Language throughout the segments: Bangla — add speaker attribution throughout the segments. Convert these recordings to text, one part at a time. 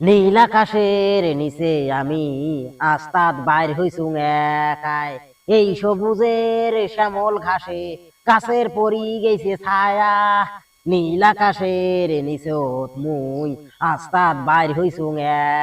Speaker 1: নীল আকাশের নিচে আমি আস্তাদ বাইর হইছুং একাই। এই সবুজের শ্যামল ঘাসে গাছের পরি গেছে ছায়া। নীল আকাশের নিচে মুই আস্তাদ বাইর হইছুং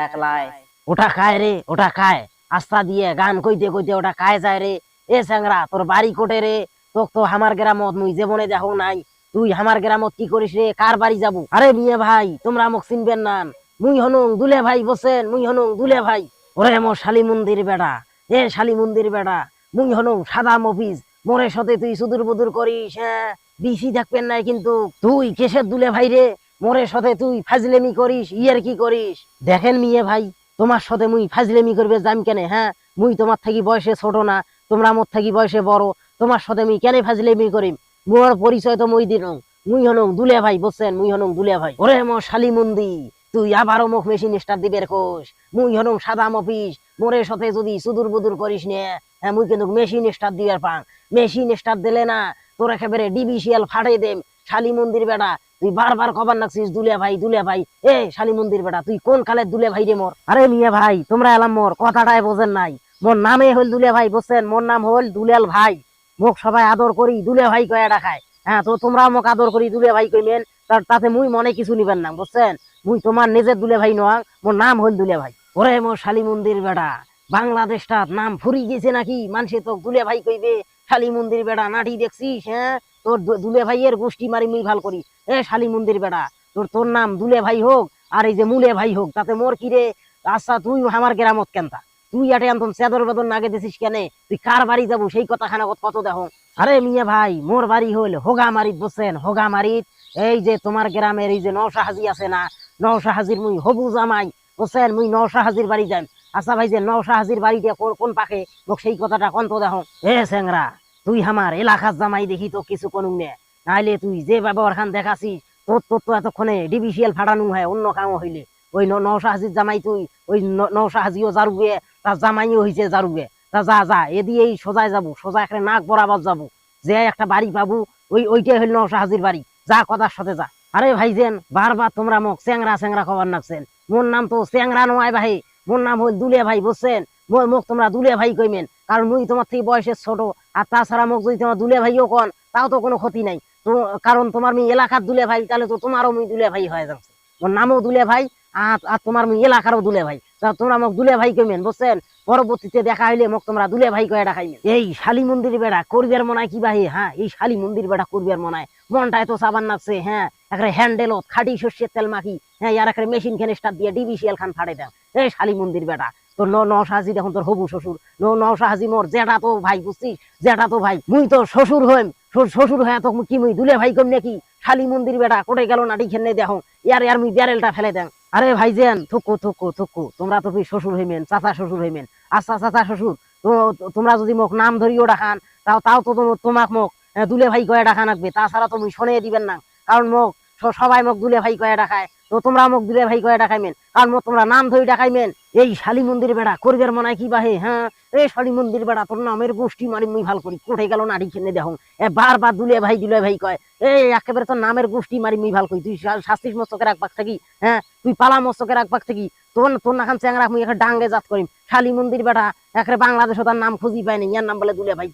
Speaker 1: একলাই। ওটা খায় রে, ওটা খায়। আস্তা দিয়ে গান কইতে কইতে ওটা খায় যায় রে। এ স্যাংরা তোর বাড়ি কোটে রে? তোক তো আমার গ্রামত মুই জীবনে দেখো নাই। তুই আমার গ্রামত কি করিস রে? কার বাড়ি যাব? আরে মিয়া ভাই, তোমরা মোক চিনবেন না। মুই হনুং দুলে ভাই বসেন, মুই হনুং দুলে ভাই। ওরে মোর শালি মন্দির বেড়া, এ শালি মন্দির বেড়া, মুই হনুং সাদা মফিজ। মোরে সাথে তুই সুদূর বুদুর করিস হ্যাঁ বিসি থাকবেন নাই কিন্তু তুই কেসের দুলে ভাই রে, মোরে সাথে তুই ফাজলেমি করিস, ইয়ের কি করিস? দেখেন মিয়ে ভাই, তোমার সাথে মুই ফাজলেমি করবে যাম কেনে হ্যাঁ? মুই তোমার থাকি বয়সে ছোট না, তোমরা মোর থাকি বয়সে বড়, তোমার সাথে মুই কেনে ফাজলেমি করিম? মোর পরিচয় তো মুই দিন মুই হনুং দুলে ভাই বসছেন মুই হনুং দুলে ভাই। ওরে মো শালি মন্দি তুই আবারও মুখ মেশিন স্টার দিবের কোষ মুই হনুং সাদা মফিস, মোরের সাথে যদি সুদূর বুদুর করিস নে হ্যাঁ মুই কিন্তু মেশিন স্টার দিবার পাং। মেশিন স্টার দিলে না, তোর একেবারে ডিবিসিএল ফাটে দেম। শালি মন্দির বেটা তুই বারবার কবার নাকছিস দুলে ভাই দুলে ভাই। এ, শালি মন্দির বেটা তুই কোন কালের দুলে ভাই রে মোর? আরে মিয়া ভাই, তোমরা এলাম মোর, কথাটাই বোঝেন নাই। মোর নামে হল দুলিয়া ভাই, বুঝছেন? মোর নাম হল দুলিয়াল ভাই। মোক সবাই আদর করি, দুলিয়া ভাই কয়ে ডাকায় হ্যাঁ তো তোমরা মোক আদর করি, দুলিয়া ভাই কইমেন তার তাতে মুই মনে কিছু নিবেন না, বুঝছেন? মুই তোমার নিজের দুলে ভাই নয়, মোর নাম হল দুলে ভাই। ওরে মোর শালি মন্দির বেটা বাংলাদেশটা নাম ফুরি গেছে নাকি? মানুষে তো দুলে ভাই কইবে শালি মন্দির বেড়া নাটি দেখছিস হ্যাঁ? তোর দুলে ভাইয়ের গোষ্ঠী মারি মুই ভালো করি। এ শালি মন্দির বেটা তোর তোর নাম দুলে ভাই হোক, আর এই যে মুলে ভাই হোক, তাতে মোর কি রে? আচ্ছা তুই আমার গ্রামত কেনতা? তুই এটা আনতম চেদর বেদর নাগে দিছিস কেনে? তুই কার বাড়ি যাব? সেই কথা খানা কত দেখো আরে মিয়া ভাই, মোর বাড়ি হইল হোগা মারিত বসেন হোগা মারিত এই যে তোমার গ্রামের এই যে নৌসা হাজি আছে না নৌসা হাজির মুই হবু জামাই বসেন মুই নৌসা হাজির বাড়ি যাই আচ্ছা ভাই যে নৌসা হাজির বাড়িতে কোন পাখে? মোক সেই কথাটা কন্ত দেখো। এ স্যাংরা তুই আমার এলাকার জামাই দেখি তো কিছু কোন নে। নাইলে তুই যে ব্যবহার খান দেখাছিস, তোর তোর তো এতক্ষণে ডিবিসিএল ফাটানো হয়, অন্য কাম হইলে। ওই ন- নৌসা হাজির জামাই তুই, ওই ন- নৌসা হাজিও জারুগে, তার জামাইও হইছে জারুগে। তা যা যা এদিকে এই সোজায় যাব, সোজা একটা নাক বরাবর যাব। যে একটা বাড়ি পাবো, ওই ওইটাই হইল নৌসা হাজির বাড়ি। যা কথার সাথে যা। আরে ভাইজেন বারবার তোমরা মোক চ্যাংরা চ্যাংরা খবর নাকছেন। মোর নাম তো চ্যাংরা নয় ভাই। মোর নাম হল দুলে ভাই, বুঝছেন? মই মোক তোমরা দুলিয়া ভাই কইমেন। কারণ মুই তোমার থেকে বয়সের ছোট, আর তাছাড়া মোক যদি তোমার দুলিয়া ভাইও কন, তাও তো কোনো ক্ষতি নাই। তো কারণ তোমার মি এলাকার দুলিয়া ভাই, তাহলে তো তোমারও মুই দুলিয়া ভাই হয়ে যাচ্ছে। মোর নামও দুলিয়া ভাই আর আর তোমার মুই এলাকারও দুলে ভাই তোমরা মোক দুলে ভাই কইমেন বুঝছেন? পরবর্তীতে দেখা হইলে মোক তোমরা দুলে ভাই কয়ে ডাকাইমেন এই শালি মন্দির বেড়া, করবের মনায় কি বাহি? হ্যাঁ এই শালি মন্দির বেড়া, করবের মনায়। মনটা এত সাবান নাকছে হ্যাঁ। একটা হ্যান্ডেলত খাটি সর্ষের তেল মাখি হ্যাঁ ইয়ার একটা মেশিন খানে স্টার দিয়ে ডিবিসিএল খান ফাড়ে দেন। এই শালি মন্দির বেটা তোর ন নসাহাজি দেখুন তোর হবু শ্বশুর। ন নসাহাজি মোর জেঠা তো ভাই, বুঝছিস? জেঠা তো ভাই, মুই তো শ্বশুর হইম। শ্বশুর- হয়ে তো কি মুই দুলে ভাই কম নাকি? শালি মন্দির বেটা কোটে গেল নাটি খেনে দেখো ইয়ার ইয়ার মুই ব্যারেলটা ফেলে দেন। আরে ভাইজান, থুকু থুকু থুকু। তোমরা তো শ্বশুর হইমেন, চাচা শ্বশুর হইমেন। আচ্ছা চাচা শ্বশুর, তো তোমরা যদি মোক নাম ধরিও ডাকান, তাও তাও তো তোম- তোমাক মোক দুলে ভাই কয়ে ডাকা নাকবে তাছাড়া তুমি শোনে দিবেন না। কারণ মোক সবাই মোক দুলে ভাই কয়ে ডাকায়। তো তোমরা মোক দুলে ভাই কয়ে ডাকাইমেন। কারণ মোক তোমরা নাম ধরে ডাকাইমেন। এই শালি মন্দির বেড়া করবের মনে কি বাহে হ্যাঁ? এই শালি মন্দির বেড়া, তোর নামের গোষ্ঠী মারি মুই ভালো করি। কোঠে গেল নাড়ি খেনে দেখো এ বারবার দুলে ভাই দুলে ভাই কয়, এই, একেবারে তোর নামের গোষ্ঠী মারি মুই ভালো করি। তুই শা- শাস্তির মস্তকের এক পাক থাকি হ্যাঁ? তুই পালা মস্তকের এক পাক থাকি। তোর তোর নাখান চ্যাংরা মুই একটা ডাঙ্গে জাত করিম। শালি মন্দির বেটা একেবারে বাংলাদেশে তার নাম খুঁজি পায়নি ইয়ার নাম বলে দুলে ভাই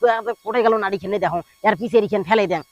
Speaker 1: কোঠে গেল নাড়ি খেনে দেখো এর পিছের ইখেন ফেলে দেন।